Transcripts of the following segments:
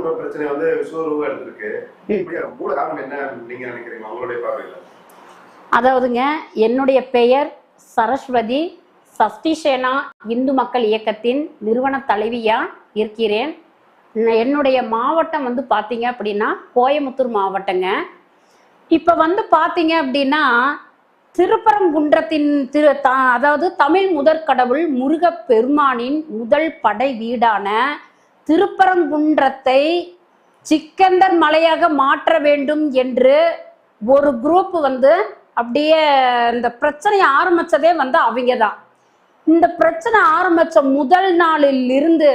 திருப்பரங்குன்ற பிரச்சனை வந்து விஸ்வரூபம் எடுத்திருக்கு. மூல காரணம் என்ன நீங்க நினைக்கிறீங்க? உங்களுடைய பார்வையில. அதாவதுங்க என்னுடைய பெயர் சரஸ்வதி. சஷ்டிசேனா இந்து மக்கள் இயக்கத்தின் நிறுவன தலைவியா இருக்கிறேன். என்னுடைய மாவட்டம் வந்து பார்த்தீங்க அப்படின்னா கோயமுத்தூர் மாவட்டங்க. இப்போ வந்து பார்த்தீங்க அப்படின்னா திருப்பரங்குன்றத்தின் திரு த அதாவது தமிழ் முதற் கடவுள் முருகப் பெருமானின் முதல் படை வீடான திருப்பரங்குன்றத்தை சிக்கந்தர் மலையாக மாற்ற வேண்டும் என்று ஒரு குரூப் வந்து அப்படியே இந்த பிரச்சனையை ஆரம்பிச்சதே வந்து அவங்க தான் இந்த பிரச்சனை ஆரம்பிச்ச முதல் நாளில் இருந்து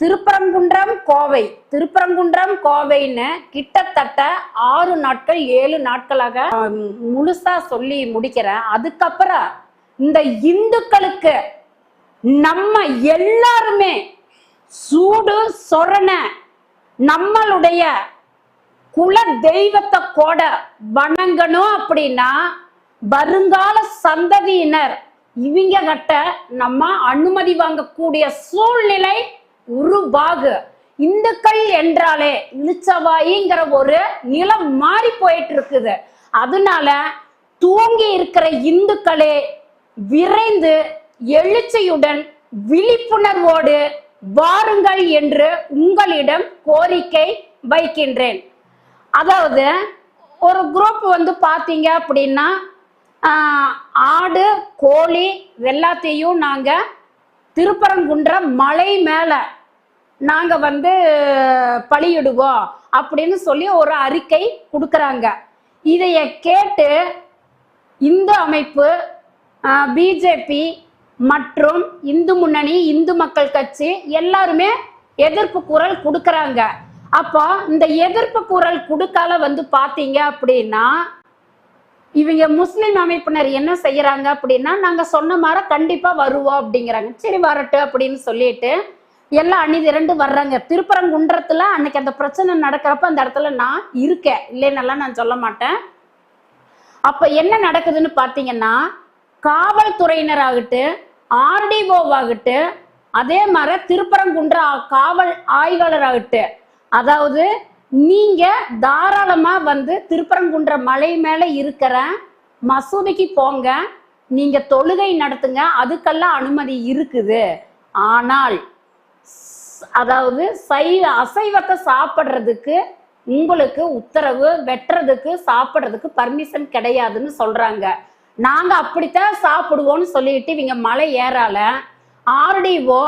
திருப்பரங்குன்றம் கோவை. திருப்பரங்குன்றம் கோவைன்னு கிட்டத்தட்ட ஆறு நாட்கள் ஏழு நாட்களாக முழுசா சொல்லி முடிக்கிறேன். அதுக்கப்புறம் இந்த இந்துக்களுக்கு நம்ம எல்லாருமே சூடு சொரண நம்மளுடைய குல தெய்வத்தை கூட வணங்கணும் அப்படின்னா வருங்கால சந்ததியினர் இவங்க கிட்ட நம்ம அனுமதி வாங்கக்கூடிய சூழ்நிலை உருவாகு. இந்துக்கள் என்றாலே இழுச்சவாயிங்கிற ஒரு நிலம் மாறி போயிட்டு இருக்குது அதனால தூங்கி இருக்கிற இந்துக்களே விரைந்து எழுச்சியுடன் விழிப்புணர்வோடு வாருங்கள் என்று உங்களிடம் கோரிக்கை வைக்கின்றேன். அதாவது ஒரு குரூப் வந்து பார்த்தீங்க அப்படின்னா ஆடு கோழி எல்லாத்தையும் நாங்கள் திருப்பரங்குன்ற மலை மேலே நாங்கள் வந்து பலியிடுவோம் அப்படின்னு சொல்லி ஒரு அறிக்கை கொடுக்குறாங்க. இதைய கேட்டு இந்து அமைப்பு பிஜேபி மற்றும் இந்து முன்னணி இந்து மக்கள் கட்சி எல்லாருமே எதிர்ப்பு குரல் கொடுக்கறாங்க. அப்போ இந்த எதிர்ப்பு குரல் கொடுக்கால வந்து பார்த்தீங்க அப்படின்னா இவங்க முஸ்லிம் அமைப்பினர் என்ன செய்யறாங்க அப்படின்னா நாங்க சொன்ன மாதிரி கண்டிப்பா வருவோம் அப்படிங்கிறாங்க. சரி வரட்டும் அப்படின்னு சொல்லிட்டு எல்லாம் அணி திரண்டு வர்றாங்க. திருப்பரங்குன்றத்துல அன்னைக்கு அந்த பிரச்சனை நடக்கிறப்ப அந்த இடத்துல நான் இருக்கேன். இல்லைன்னெல்லாம் நான் சொல்ல மாட்டேன். அப்ப என்ன நடக்குதுன்னு பாத்தீங்கன்னா காவல்துறையினர் ஆர்டிஓவாகிட்டு அதே மாதிரி திருப்பரங்குன்ற காவல் ஆய்வாளர் ஆகட்டு அதாவது நீங்க தாராளமா வந்து திருப்பரங்குன்ற மலை மேல இருக்கிற மசூதிக்கு போங்க நீங்க தொழுகை நடத்துங்க அதுக்கெல்லாம் அனுமதி இருக்குது. ஆனால் அதாவது சைவ அசைவத்தை சாப்பிட்றதுக்கு உங்களுக்கு உத்தரவு வெட்டுறதுக்கு சாப்பிட்றதுக்கு பர்மிஷன் கிடையாதுன்னு சொல்றாங்க. நாங்க அப்படித்தான் சாப்பிடுவோம்னு சொல்லிட்டு இவங்க மலை ஏறால. ஆர்டிஓ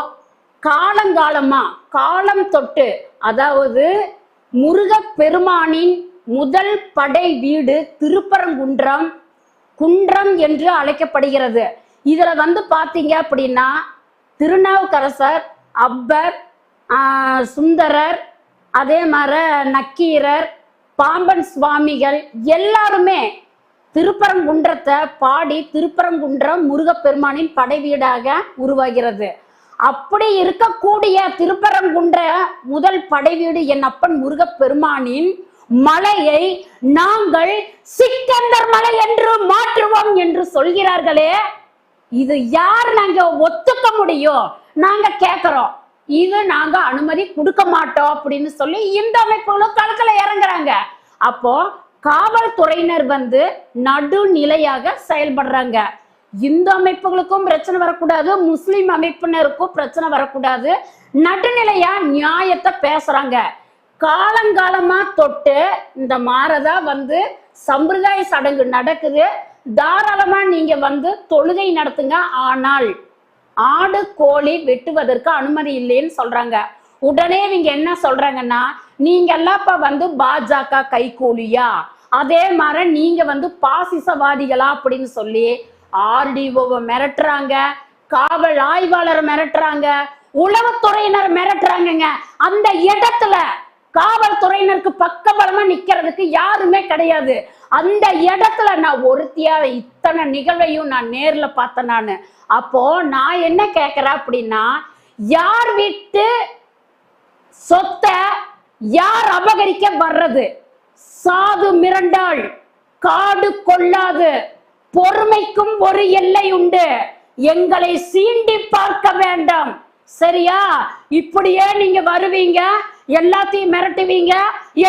காலங்காலமா காலம் தொட்டு அதாவது முருக பெருமானின் முதல் படை வீடு திருப்பரங்குன்றம் குன்றம் என்று அழைக்கப்படுகிறது. இதுல வந்து பாத்தீங்க அப்படின்னா திருநாவுக்கரசர் அப்பர் சுந்தரர் அதே மாதிரி நக்கீரர் பாம்பன் சுவாமிகள் எல்லாருமே திருப்பரங்குன்றத்தை பாடி திருப்பரங்குன்றம் முருகப்பெருமானின் படை வீடாக உருவாகிறது. அப்படி இருக்கக்கூடிய திருப்பரங்குன்ற முதல் படை வீடு என் அப்பன் முருகப்பெருமானின் மலையை நாங்கள் சிக்கந்தர் மலை என்று மாற்றுவோம் என்று சொல்கிறார்களே. இது யார் நாங்க ஒத்துக்க முடியும்? நாங்க கேட்கிறோம் இது நாங்க அனுமதி கொடுக்க மாட்டோம் அப்படின்னு சொல்லி இந்த அமைப்புகளும் களத்துல இறங்குறாங்க. அப்போ காவல்துறையினர் வந்து நடுநிலையாக செயல்படுறாங்க. இந்து அமைப்புகளுக்கும் பிரச்சனை வரக்கூடாது முஸ்லிம் அமைப்பினருக்கும் பிரச்சனை வரக்கூடாது. நடுநிலையா நியாயத்தை பேசுறாங்க. காலங்காலமா தொட்டு இந்த மாறதா வந்து சம்பிரதாய சடங்கு நடக்குது. தாராளமா நீங்க வந்து தொழுகை நடத்துங்க. ஆனால் ஆடு கோழி வெட்டுவதற்கு அனுமதி இல்லைன்னு சொல்றாங்க. உடனே இவங்க என்ன சொல்றாங்கன்னா நீங்க எல்லாம் இப்ப வந்து பாஜக கைகூலியா? அதே மாதிரி நீங்க வந்து பாசிசவாதிகளா அப்படின்னு சொல்லி ஆர்டிஓவை மிரட்டுறாங்க காவல் ஆய்வாளர் மிரட்டுறாங்க உளவுத்துறையினர் மிரட்டுறாங்கங்க. அந்த இடத்துல காவல்துறையினருக்கு பக்கபலமா நிக்கிறதுக்கு யாருமே கிடையாது. அந்த இடத்துல நான் ஒருத்தியா இத்தனை நிகழ்வையும் நான் நேர்ல பார்த்தேன் நான். அப்போ நான் என்ன கேட்கிறேன் அப்படின்னா யார் வீட்டு சொத்தை யார் அபகரிக்க வர்றது? சாது மிரண்டாள் காடு கொள்ளாது. பொறுமைக்கும் ஒரு எல்லை உண்டு. எங்களை சீண்டி பார்க்க வேண்டாம். சரியா? இப்படியே நீங்க வருவீங்க எல்லாத்தையும் மிரட்டுவீங்க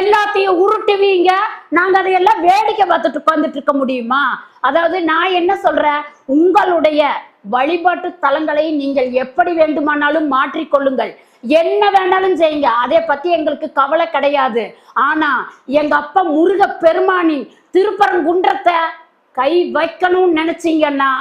எல்லாத்தையும் உருட்டுவீங்க. நாங்க அதையெல்லாம் வேடிக்கை பார்த்துட்டு உட்கார்ந்துட்டு இருக்க முடியுமா? அதாவது நான் என்ன சொல்றேன்? உங்களுடைய வழிபாட்டு தலங்களை நீங்கள் எப்படி வேண்டுமானாலும் மாற்றிக்கொள்ளுங்கள் என்ன வேணாலும் செய்யுங்க. அதை பத்தி எங்களுக்கு கவலை கிடையாது. ஆனா எங்க அப்பா முருக பெருமானின் திருப்பரங்குன்றத்தை கை வைக்கணும்னு நினைச்சீங்கன்னா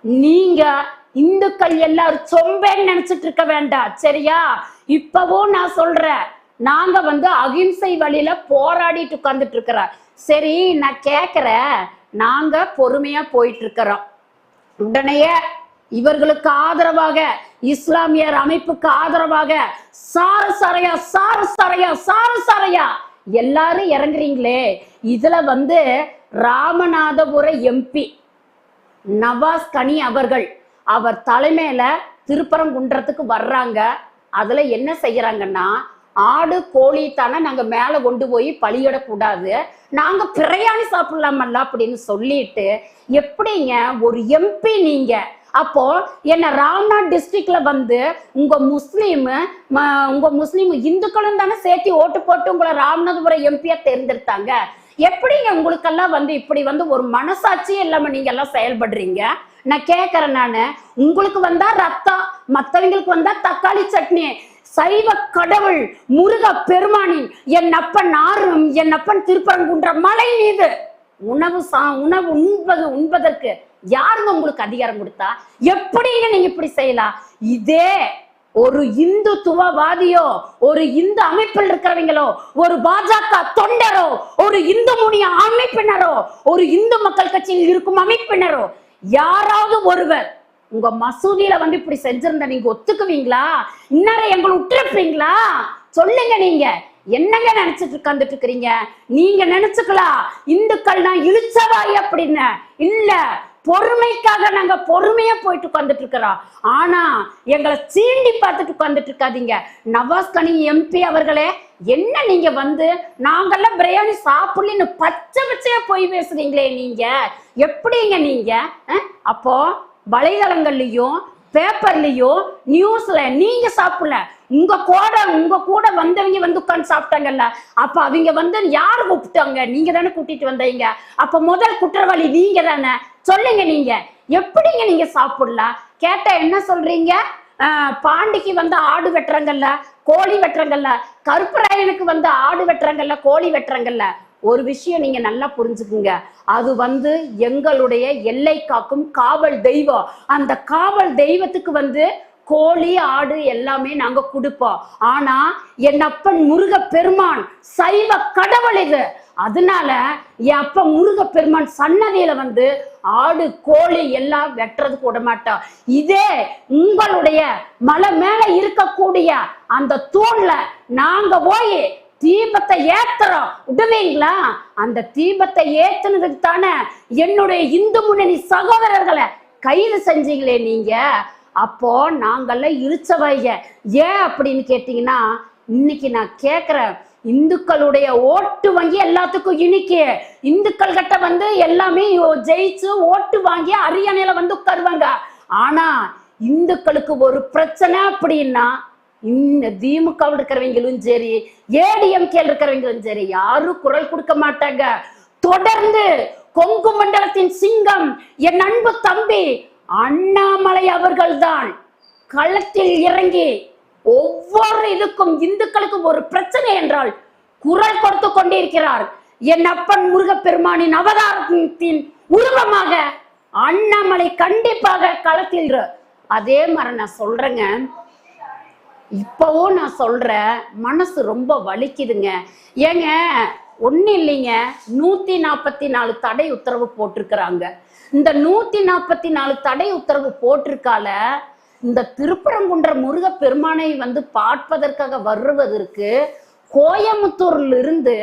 நீங்க இந்துக்கள் எல்லாரும் சொம்பேன்னு நினைச்சிட்டு இருக்க வேண்டாம். சரியா? இப்பவும் நான் சொல்றேன். நாங்க வந்து அகிம்சை வழியில போராடிட்டு உட்கார்ந்துட்டு இருக்கிறோம். சரி நான் கேக்குறேன். நாங்க பொறுமையா போயிட்டு இருக்கிறோம். உடனே இவர்களுக்கு ஆதரவாக இஸ்லாமியர் அமைப்புக்கு ஆதரவாக சாரு சரையா சாரு சரையா சாரு சரையா எல்லாரும் இறங்குறீங்களே. இதுல வந்து ராமநாதபுர எம்பி நவாஸ் கனி அவர்கள் அவர் தலைமையில திருப்பரங்குன்றத்துக்கு வர்றாங்க. அதுல என்ன செய்யறாங்கன்னா ஆடு கோழி தானே நாங்க மேல கொண்டு போய் பலியிடக்கூடாது. நாங்க பிரியாணி சாப்பிடலாமல்ல அப்படின்னு சொல்லிட்டு எப்படிங்க ஒரு எம்பி நீங்க அப்போ என்ன ராம்நாத் டிஸ்ட்ரிக்ட்ல வந்து உங்க முஸ்லீம் உங்க முஸ்லீம் இந்துக்களும் தானே சேர்த்து ஓட்டு போட்டு உங்களை ராமநாதபுரம் எம்பியா தேர்ந்தெடுத்தாங்க. எப்படிங்க உங்களுக்கெல்லாம் வந்து இப்படி வந்து ஒரு மனசாட்சியே இல்லாம நீங்க எல்லாம் செயல்படுறீங்க? நான் கேக்குறேன் நானு. உங்களுக்கு வந்தா ரத்தம் மத்தவங்களுக்கு வந்தா தக்காளி சட்னி சைவ கடவுள் முருக பெருமானின் என் அப்பன் ஆறும் என் அப்பன் திருப்பரங்குன்ற மலை மீது உணவு சா உணவு உண்பது உண்பதற்கு யாருங்க உங்களுக்கு அதிகாரம் கொடுத்தா? எப்படிங்க நீங்க இப்படி செய்யலாம்? இதே ஒரு இந்துத்துவவாதியோ ஒரு இந்து அமைப்பில் இருக்கிறவங்களோ ஒரு பாஜக தொண்டரோ ஒரு இந்து முனிய அமைப்பினரோ ஒரு இந்து மக்கள் கட்சியில் இருக்கும் அமைப்பினரோ யாராவது ஒருவர் உங்க மசூதியில வந்து இப்படி செஞ்சிருந்த நீங்க ஒத்துக்குவீங்களா? இன்னரை எங்களை விட்டுருப்பீங்களா சொல்லுங்க நீங்க. என்னங்க நினைச்சிட்டு உட்கார்ந்துட்டு இருக்கிறீங்க? நீங்க நினைச்சுக்கலாம். இந்துக்கள்னா இழுச்சவாய் அப்படின்னு. இல்ல பொறுமைக்காக நாங்க பொறுமையா போயிட்டு உட்காந்துட்டு இருக்கிறோம். ஆனா எங்களை சீண்டி பார்த்துட்டு உட்காந்துட்டு இருக்காதீங்க. நவாஸ் கனி எம்பி அவர்களே என்ன நீங்க வந்து? நாங்கெல்லாம் பிரியாணி சாப்பிடலன்னு பச்சை பச்சையா போய் பேசுறீங்களே நீங்க. எப்படிங்க நீங்க? அப்போ வலைதளங்கள்லயும் பேப்பர்லயும் நியூஸ்ல நீங்க சாப்பிடல. உங்க கூட உங்க கூட வந்தவங்க வந்து உட்காந்து சாப்பிட்டாங்கல்ல அப்ப அவங்க வந்து யாரு கூப்பிட்டாங்க? நீங்க தானே கூட்டிட்டு வந்தீங்க. அப்ப முதல் குற்றவாளி நீங்க தானே? சொல்லுங்க நீங்க. எப்படிங்க நீங்க சாப்பிடலாம்? கேட்டா என்ன சொல்றீங்க? பாண்டிக்கு வந்து ஆடு வெட்டுறாங்கல்ல கோழி வெட்டுறாங்கல்ல கருப்பராயனுக்கு வந்து ஆடு வெட்டுறாங்கல்ல கோழி வெட்டுறாங்கல்ல ஒரு விஷயம் நீங்க நல்லா புரிஞ்சுக்குங்க. அது வந்து எங்களுடைய எல்லை காக்கும் காவல் தெய்வம். அந்த காவல் தெய்வத்துக்கு வந்து கோழி ஆடு எல்லாமே நாங்க கொடுப்போம். ஆனா என் அப்பன் முருக பெருமான் சைவ கடவுள் இது. அதனால என் அப்பா முருக பெருமான் சன்னதியில வந்து ஆடு கோழி எல்லாம் வெட்டுறதுக்கு விட மாட்டோம் இதே உங்களுடைய மலை மேல இருக்கக்கூடிய அந்த தூண்ல நாங்க போய் தீபத்தை ஏத்துறோம். விடுவீங்களா? அந்த தீபத்தை ஏத்துனதுக்கு தானே என்னுடைய இந்து முன்னணி சகோதரர்களை கைது செஞ்சீங்களே நீங்க. அப்போ நாங்கள்லாம் இழுச்சவைங்க ஏன் அப்படின்னு கேட்டீங்கன்னா இன்னைக்கு நான் கேட்குறேன் இந்துக்களுடைய ஓட்டு வாங்கி எல்லாத்துக்கும் இனிக்கு இந்துக்கள் கிட்ட வந்து எல்லாமே ஜெயிச்சு ஓட்டு வாங்கி அரியணையில வந்து உட்காருவாங்க. ஆனா இந்துக்களுக்கு ஒரு பிரச்சனை அப்படின்னா இந்த திமுகவில் இருக்கிறவங்களும் சரி ஏடிஎம்கே இருக்கிறவங்களும் சரி யாரும் குரல் கொடுக்க மாட்டாங்க. தொடர்ந்து கொங்கு மண்டலத்தின் சிங்கம் என் அன்பு தம்பி அண்ணாமலை அவர்கள்தான். களத்தில் இறங்கி ஒவ்வொரு இதுக்கும் இந்துக்களுக்கும் ஒரு பிரச்சனை என்றால் குரல் கொடுத்து கொண்டிருக்கிறார். என் அப்பன் முருகப்பெருமானின் அவதாரத்தின் உருவமாக அண்ணாமலை கண்டிப்பாக களத்தில் அதே மாதிரி நான் சொல்றேங்க. இப்பவும் நான் சொல்றேன் மனசு ரொம்ப வலிக்குதுங்க. ஏங்க ஒன்றும் இல்லைங்க. நூத்தி நாற்பத்தி நாலு தடை உத்தரவு போட்டிருக்கிறாங்க. இந்த நூத்தி நாற்பத்தி நாலு தடை உத்தரவு போட்டிருக்கால இந்த திருப்பரங்குன்ற முருக பெருமானை வந்து பார்ப்பதற்காக வருவதற்கு கோயமுத்தூர்ல இருந்து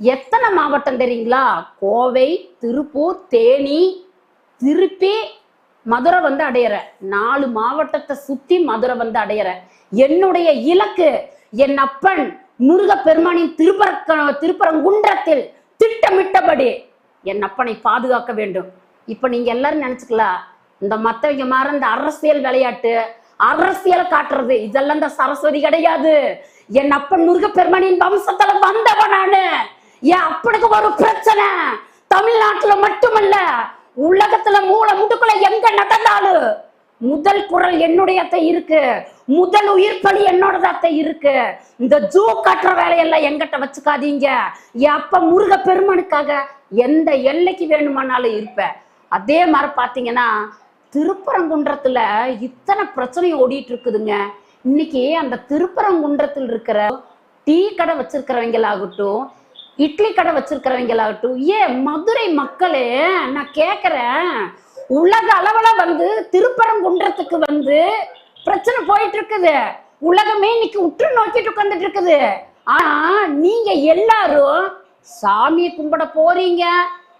எத்தனை மாவட்டம் தெரியுங்களா? கோவை திருப்பூர் தேனி திருப்பி மதுரை வந்து அடையிற. நாலு மாவட்டத்தை சுத்தி மதுரை வந்து அடையிற. என்னுடைய இலக்கு என் அப்பன் முருக பெருமானின் திருப்பர திருப்பரங்குன்றத்தில் திட்டமிட்டபடி என் அப்பனை பாதுகாக்க வேண்டும். இப்ப நீங்க எல்லாரும் நினைச்சுக்கலாம் இந்த மத்தவங்க மாற இந்த அரசியல் விளையாட்டு அரசியல் காட்டுறது இதெல்லாம் இந்த சரஸ்வதி கிடையாது. என் அப்பன் முருகப்பெருமனின் வம்சத்துல வந்தவன் நானு. என் அப்பனுக்கு ஒரு பிரச்சனை. தமிழ்நாட்டுல மட்டுமல்ல உலகத்துல மூல முட்டுக்குள்ள எங்க நடந்தாலும் முதல் குரல் என்னுடைய அத்தை இருக்கு. முதல் உயிர் பலி அத்தை இருக்கு. இந்த ஜூ காட்டுற வேலையெல்லாம் எங்கிட்ட வச்சுக்காதீங்க. என் அப்ப முருக பெருமனுக்காக எந்த எல்லைக்கு வேணுமானாலும் இருப்பேன். அதே மாதிரி பார்த்தீங்கன்னா திருப்பரங்குன்றத்தில் இத்தனை பிரச்சனை ஓடிட்டு இருக்குதுங்க இன்னைக்கு அந்த திருப்பரங்குன்றத்தில் இருக்கிற டீ கடை வச்சிருக்கிறவங்களாகட்டும் இட்லி கடை வச்சிருக்கிறவங்களாகட்டும் ஏன் மதுரை மக்களே நான் கேட்குறேன் உலக அளவில் வந்து திருப்பரங்குன்றத்துக்கு வந்து பிரச்சனை போயிட்டு இருக்குது உலகமே இன்னைக்கு உற்று நோக்கிட்டு உட்காந்துட்டு இருக்குது ஆனா நீங்க எல்லாரும் சாமியை கும்பிட போறீங்க.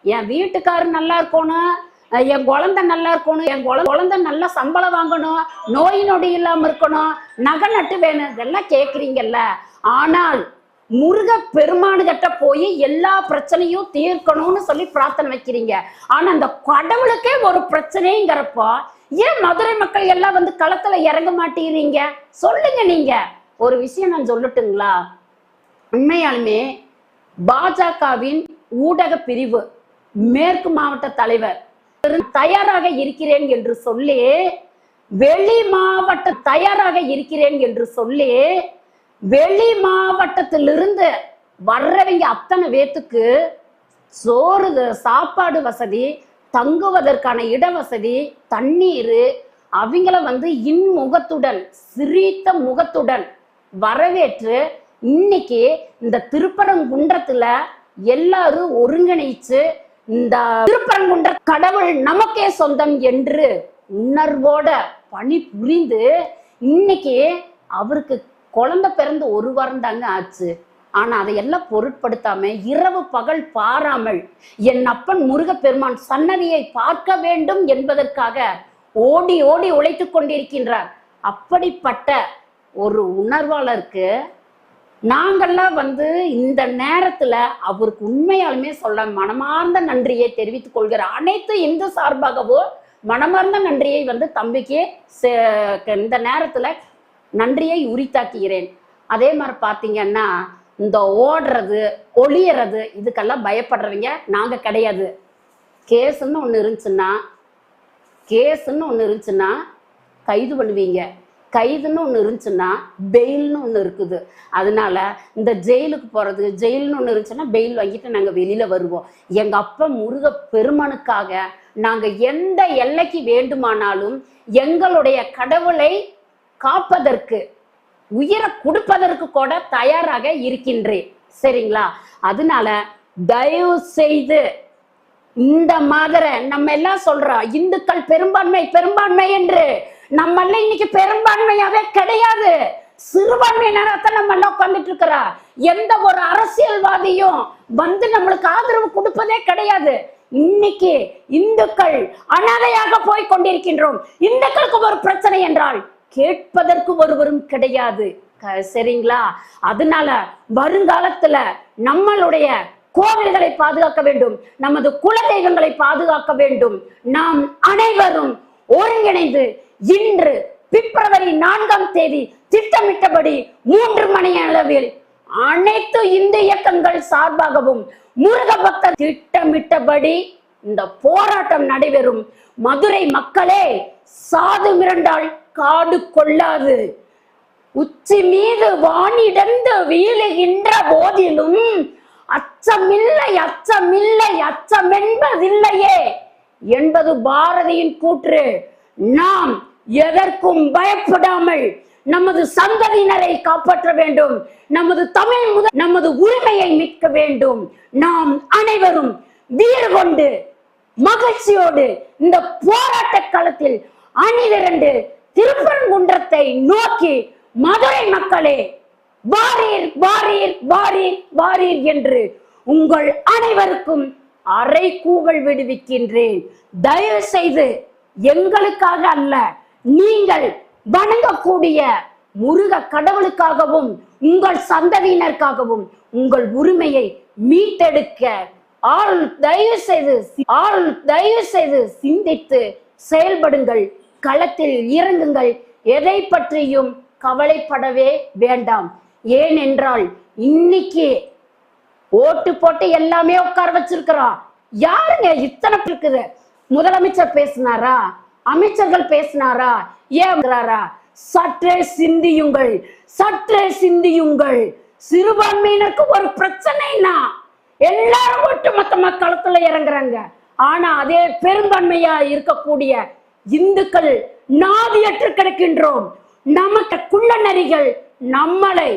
என் வீட்டுக்காரர் நல்லா இருக்கணும் என் குழந்தை நல்லா இருக்கணும் என் குழ- குழந்தை நல்லா சம்பளம் வாங்கணும் நோய் நொடி இல்லாம இருக்கணும் நகை நட்டு வேணும் இதெல்லாம் கேக்குறீங்கல்ல. ஆனால் முருக பெருமானுகிட்ட போய் எல்லா பிரச்சனையும் தீர்க்கணும்னு சொல்லி பிரார்த்தனை வைக்கிறீங்க. ஆனா அந்த கடவுளுக்கே ஒரு பிரச்சனைங்கிறப்போ ஏன் மதுரை மக்கள் எல்லாம் வந்து களத்துல இறங்க மாட்டேங்கிறீங்க? சொல்லுங்க நீங்க. ஒரு விஷயம் நான் சொல்லட்டுங்களா? உண்மையாலுமே பாஜகவின் ஊடக பிரிவு மேற்கு மாவட்ட தலைவர். தயாராக இருக்கிறேன் என்று சொல்லி வெளி மாவட்ட தயாராக இருக்கிறேன் என்று சொல்லி வெளி மாவட்டத்திலிருந்து வர்றவங்க அத்தனை பேத்துக்கு சோறு சாப்பாடு வசதி தங்குவதற்கான இட வசதி தண்ணீர் அவங்கள வந்து இன்முகத்துடன் சிரித்த முகத்துடன் வரவேற்று இன்னைக்கு இந்த திருப்பரங்குன்றத்துல எல்லாரும் ஒருங்கிணைச்சு இந்த திருப்பரங்குன்ற கடவுள் நமக்கே சொந்தம் என்று உணர்வோட பணி புரிந்து இன்னைக்கு அவருக்கு குழந்தை பிறந்து ஒரு வாரம் தாங்க ஆச்சு. ஆனா அதையெல்லாம் பொருட்படுத்தாம இரவு பகல் பாராமல் என் அப்பன் முருகப்பெருமான் சன்னதியை பார்க்க வேண்டும் என்பதற்காக ஓடி ஓடி உழைத்துக் கொண்டிருக்கின்றார். அப்படிப்பட்ட ஒரு உணர்வாளருக்கு நாங்கள்லாம் வந்து இந்த நேரத்துல அவருக்கு உண்மையாலுமே சொல்ல மனமார்ந்த நன்றியை தெரிவித்துக் கொள்கிற அனைத்து இந்து சார்பாகவும் மனமார்ந்த நன்றியை வந்து தம்பிக்கு சே- இந்த நேரத்துல நன்றியை உரித்தாக்குகிறேன். அதே மாதிரி பாத்தீங்கன்னா இந்த ஓடுறது ஒளியறது இதுக்கெல்லாம் பயப்படுறவங்க நாங்க கிடையாது. கேஸ்ன்னு ஒன்று இருந்துச்சுன்னா கேஸ்ன்னு ஒன்று இருந்துச்சுன்னா கைது பண்ணுவீங்க. கைதுன்னு ஒன்று இருந்துச்சுன்னா பெயில்னு ஒன்று இருக்குது. அதனால இந்த ஜெயிலுக்கு போகிறது ஜெயில்னு ஒன்று இருந்துச்சுன்னா பெயில் வாங்கிட்டு நாங்கள் வெளியில் வருவோம். எங்கள் அப்பா முருக பெருமனுக்காக நாங்கள் எந்த எல்லைக்கு வேண்டுமானாலும் எங்களுடைய கடவுளை காப்பதற்கு உயிரை கொடுப்பதற்கு கூட தயாராக இருக்கின்றேன். சரிங்களா? அதனால தயவு செய்து இந்த மாதிரி நம்ம எல்லாம் சொல்றோம் இந்துக்கள் பெரும்பான்மை பெரும்பான்மை என்று நம்ம இன்னைக்கு பெரும்பான்மையாவே கிடையாது. சிறுபான்மையினரத்தை நம்ம எல்லாம் உட்காந்துட்டு இருக்கிறா. எந்த ஒரு அரசியல்வாதியும் வந்து நம்மளுக்கு ஆதரவு கொடுப்பதே கிடையாது. இன்னைக்கு இந்துக்கள் அனாதையாக போய் கொண்டிருக்கின்றோம். இந்துக்களுக்கு ஒரு பிரச்சனை என்றால் கேட்பதற்கு ஒருவரும் கிடையாது. க- சரிங்களா? அதனால வருங்காலத்துல நம்மளுடைய கோவில்களை பாதுகாக்க வேண்டும். நமது குல தெய்வங்களை பாதுகாக்க வேண்டும். நாம் அனைவரும் ஒருங்கிணைந்து இன்று பிப்ரவரி நான்காம் தேதி திட்டமிட்டபடி மூன்று மணி அளவில் அனைத்து இந்து இயக்கங்கள் சார்பாகவும் முருக பக்தர் திட்டமிட்டபடி இந்த போராட்டம் நடைபெறும். மதுரை மக்களே சாது மிரண்டால் காடு கொள்ளாது. உச்சி மீது வானிடந்து வீழுகின்ற போதிலும் அச்சமில்லை அச்சமில்லை அச்சமென்பதில்லையே என்பது பாரதியின் கூற்று. நாம் எதற்கும் பயப்படாமல் நமது சந்ததியினரை காப்பாற்ற வேண்டும். நமது தமிழ் முதல் நமது உரிமையை மீட்க வேண்டும். நாம் அனைவரும் வீறு கொண்டு மகிழ்ச்சியோடு இந்த போராட்ட களத்தில் அணிதிரண்டு திருப்பரங்குன்றத்தை நோக்கி மதுரை மக்களே வாரீர் வாரீர் வாரீர் வாரீர் என்று உங்கள் அனைவருக்கும் அரை கூவல் விடுவிக்கின்றேன். தயவு செய்து எங்களுக்காக அல்ல நீங்கள் வணங்கக்கூடிய முருக கடவுளுக்காகவும் உங்கள் சந்ததியினருக்காகவும் உங்கள் உரிமையை மீட்டெடுக்க ஆள் தயவு செய்து ஆள் தயவு செய்து சிந்தித்து செயல்படுங்கள். களத்தில் இறங்குங்கள். எதை பற்றியும் கவலைப்படவே வேண்டாம். ஏனென்றால் இன்னைக்கு ஓட்டு போட்டு எல்லாமே உட்கார வச்சிருக்கிறோம் யாருங்க இத்தனை இருக்குது? முதலமைச்சர் பேசினாரா? அமைச்சர்கள் பேசினாரா? ஏங்கிறாரா சற்றே சிந்தியுங்கள் சற்றே சிந்தியுங்கள். சிறுபான்மையினருக்கு ஒரு பிரச்சனைனா எல்லாரும் ஒட்டுமொத்தமா களத்துல இறங்குறாங்க. ஆனா அதே பெரும்பான்மையா இருக்கக்கூடிய இந்துக்கள் நாதியற்று கிடக்கின்றோம். நமக்கு குள்ள நரிகள் நம்மளை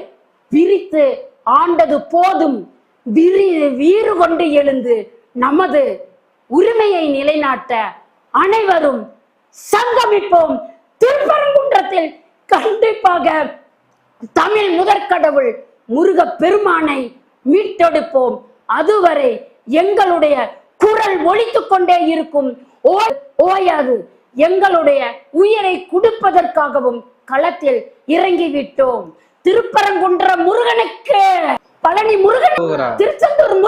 பிரித்து ஆண்டது போதும். விரி வீறு கொண்டு எழுந்து நமது உரிமையை நிலைநாட்ட அனைவரும் சங்கமிப்போம். திருப்பரங்குன்றத்தில் கண்டிப்பாக தமிழ் முதற்கடவுள் முருக பெருமானை மீட்டெடுப்போம். அதுவரை எங்களுடைய குரல் ஒலித்துக் கொண்டே இருக்கும். ஓயாது எங்களுடைய உயிரை கொடுப்பதற்காகவும் களத்தில் இறங்கிவிட்டோம். திருப்பரங்குன்ற முருகனுக்கு. பழனி முருகன் திருச்செந்தூர்